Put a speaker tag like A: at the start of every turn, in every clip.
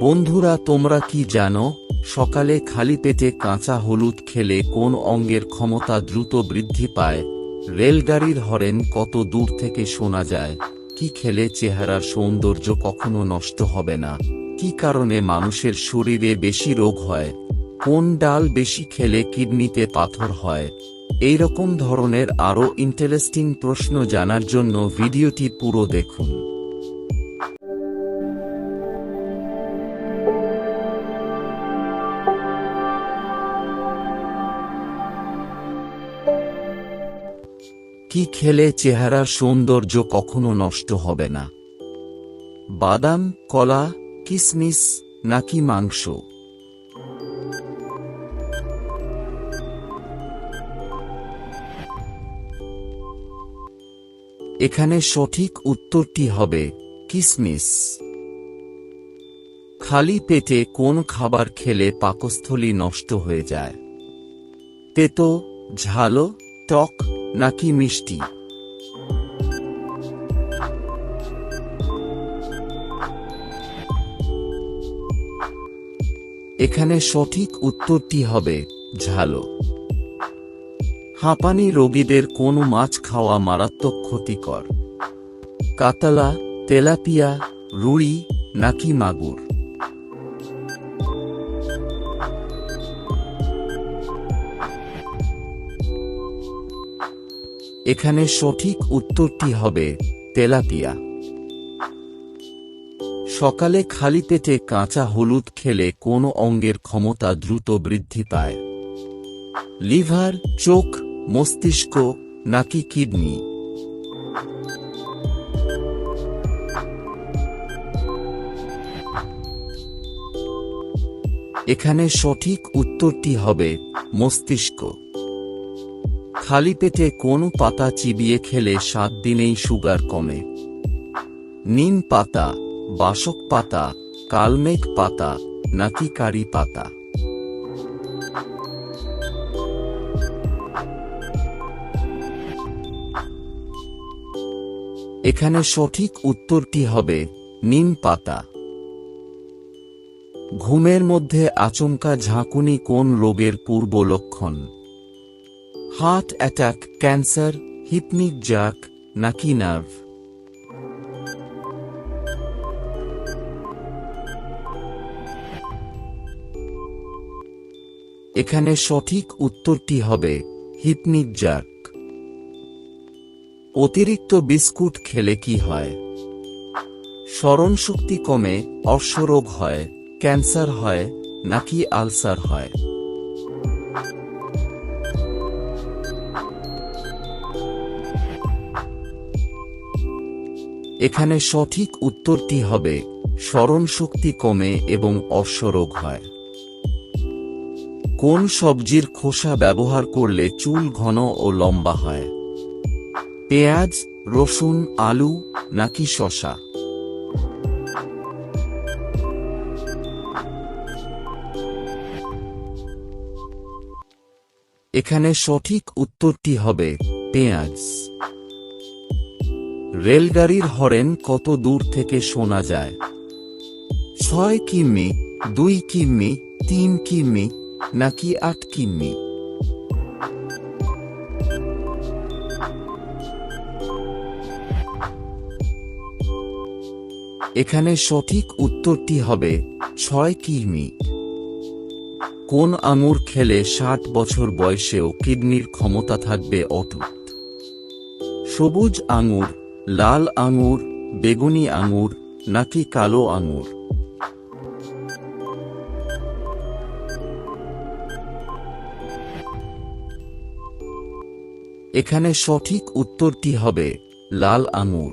A: বন্ধুরা, তোমরা কি জানো, সকালে খালি পেটে কাঁচা হলুদ খেলে কোন অঙ্গের ক্ষমতা দ্রুত বৃদ্ধি পায়? রেলগাড়ির হরেন কত দূর থেকে শোনা যায়? কি খেলে চেহারার সৌন্দর্য কখনো নষ্ট হবে না? কি কারণে মানুষের শরীরে বেশি রোগ হয়? কোন ডাল বেশি খেলে কিডনিতে পাথর হয়? এই রকম ধরনের আরও ইন্টারেস্টিং প্রশ্ন জানার জন্য ভিডিওটি পুরো দেখুন। কি খেলে চেহারার সৌন্দর্য কখনো নষ্ট হবে না? বাদাম, কলা, কিসমিস নাকি মাংস? এখানে সঠিক উত্তরটি হবে কিসমিস। খালি পেটে কোন খাবার খেলে পাকস্থলী নষ্ট হয়ে যায়? তেতো, ঝালো, টক নাকি মিষ্টি? এখানে সঠিক উত্তরটি হবে ঝালো। হাঁপানি রোগীদের কোনো মাছ খাওয়া মারাত্মক ক্ষতিকর। কাতালা, তেলাপিয়া, রুই নাকি মাগুর? এখানে সঠিক উত্তরটি হবে তেলাপিয়া। সকালে খালি পেটে কাঁচা হলুদ খেলে কোন অঙ্গের ক্ষমতা দ্রুত বৃদ্ধি পায়? লিভার, চোখ, মস্তিষ্ক নাকি কিডনি? এখানে সঠিক উত্তরটি হবে মস্তিষ্ক। খালি পেটে কোন পাতা চিবিয়ে খেলে সাত দিনেই সুগার কমে। নিম পাতা, বাসক পাতা, কালমেঘ পাতা, নাকি কারি পাতা। এখানে সঠিক উত্তরটি হবে নিম পাতা। ঘুমের মধ্যে আচমকা ঝাঁকুনি কোন রোগের পূর্ব লক্ষণ? Heart attack cancer hypnic jerk নাকি নার্ভ এখানে সঠিক উত্তরটি হবে হিপনিক জাক অতিরিক্ত বিস্কুট খেলে কি হয়? স্মরণশক্তি কমে, অশ্বরোগ হয়, ক্যান্সার হয়, নাকি আলসার হয়? এখানে সঠিক উত্তরটি হবে, স্মরণশক্তি কমে এবং অশ্বরোগ হয়। কোন সবজির খোসা ব্যবহার করলে চুল ঘন ও লম্বা হয়? পেঁয়াজ, রসুন, আলু নাকি শশা এখানে সঠিক উত্তরটি হবে, পেঁয়াজ। রেলগাড়ির হরেন কত দূর থেকে শোনা যায়। ছয় কিমি, দুই কিমি, তিন কিমি, নাকি আট কিমি? এখানে সঠিক উত্তরটি হবে ছয় কিমি। কোন আঙুর খেলে ষাট বছর বয়সেও কিডনির ক্ষমতা থাকবে অটুট? সবুজ আঙুর লাল আঙুর, বেগুনি আঙুর, নাকি কালো আঙুর? এখানে সঠিক উত্তরটি হবে লাল আঙুর।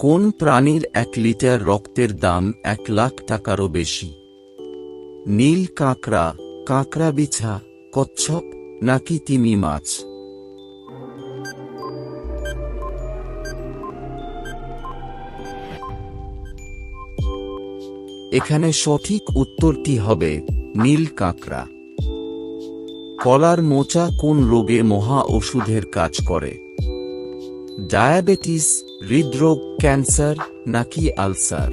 A: কোন প্রাণীর এক লিটার রক্তের দাম এক লাখ টাকারও বেশি? নীল কাঁকড়া কাঁকড়া বিছা, কচ্ছপ, নাকি তিমি মাছ? এখানে সঠিক উত্তরটি হবে নীল কাঁকড়া। কলার মোচা কোন রোগে মহা ওষুধের কাজ করে? ডায়াবেটিস, হৃদরোগ, ক্যান্সার নাকি আলসার?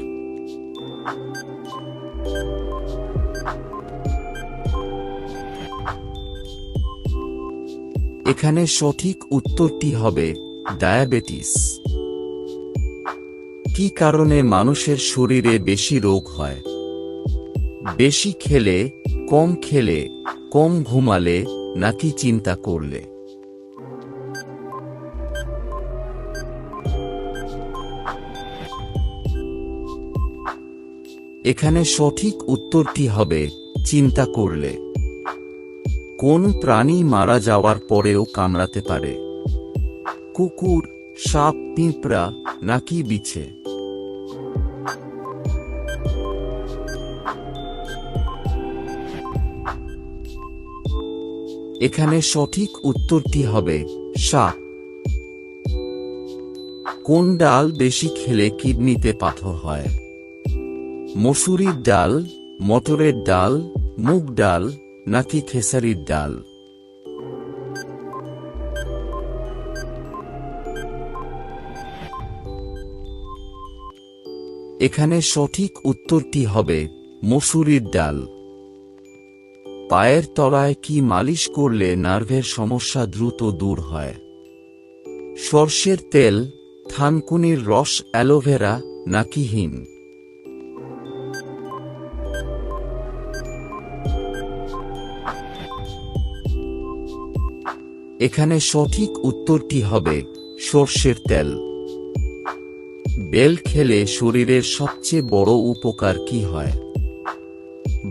A: এখানে সঠিক উত্তরটি হবে ডায়াবেটিস। কি কারণে মানুষের শরীরে বেশি রোগ হয়? বেশি খেলে, কম খেলে, কম ঘুমালে নাকি চিন্তা করলে? এখানে সঠিক উত্তরটি হবে, চিন্তা করলে। কোন প্রাণী মারা যাওয়ার পরেও কামড়াতে পারে? কুকুর, সাপ, পিঁপড়া নাকি বিছে? এখানে সঠিক উত্তরটি হবে সাপ কোন ডাল বেশি খেলে কিডনিতে পাথর হয়? মসুরির ডাল, মটরের ডাল, মুগ ডাল নাকি খেসারির ডাল? এখানে সঠিক উত্তরটি হবে মসুরির ডাল। পায়ের তলায় কি মালিশ করলে নার্ভের সমস্যা দ্রুত দূর হয়? সর্ষের তেল, থানকুনির রস, অ্যালোভেরা নাকি হিম এখানে সঠিক উত্তরটি হবে সর্ষের তেল। বেল খেলে শরীরের সবচেয়ে বড় উপকার কি হয়?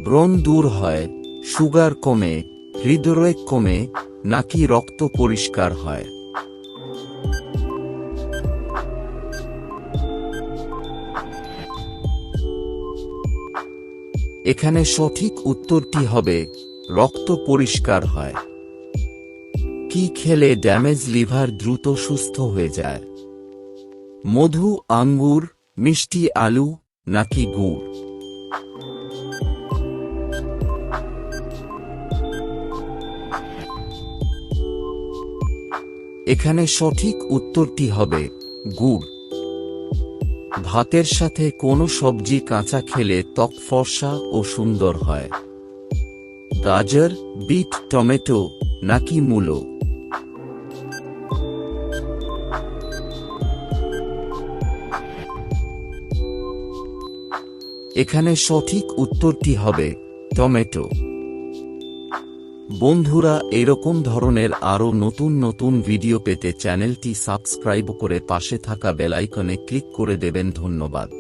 A: ব্রণ দূর হয় সুগার কমে, হৃদরোগ কমে, নাকি রক্ত পরিষ্কার হয়? এখানে সঠিক উত্তরটি হবে, রক্ত পরিষ্কার হয়। কি খেলে ড্যামেজ লিভার দ্রুত সুস্থ হয়ে যায়? মধু, আঙ্গুর, মিষ্টি আলু, নাকি গুড়? এখানে সঠিক উত্তরটি হবে গুড়। ভাতের সাথে কোনো সবজি কাঁচা খেলে ত্বক ফর্সা ও সুন্দর হয়। গাজর, বিট, টমেটো নাকি মূলো? এখানে সঠিক উত্তরটি হবে টমেটো। বন্ধুরা, এরকম ধরনের আরও নতুন নতুন ভিডিও পেতে চ্যানেলটি সাবস্ক্রাইব করে পাশে থাকা বেলাইকনে ক্লিক করে দেবেন। ধন্যবাদ।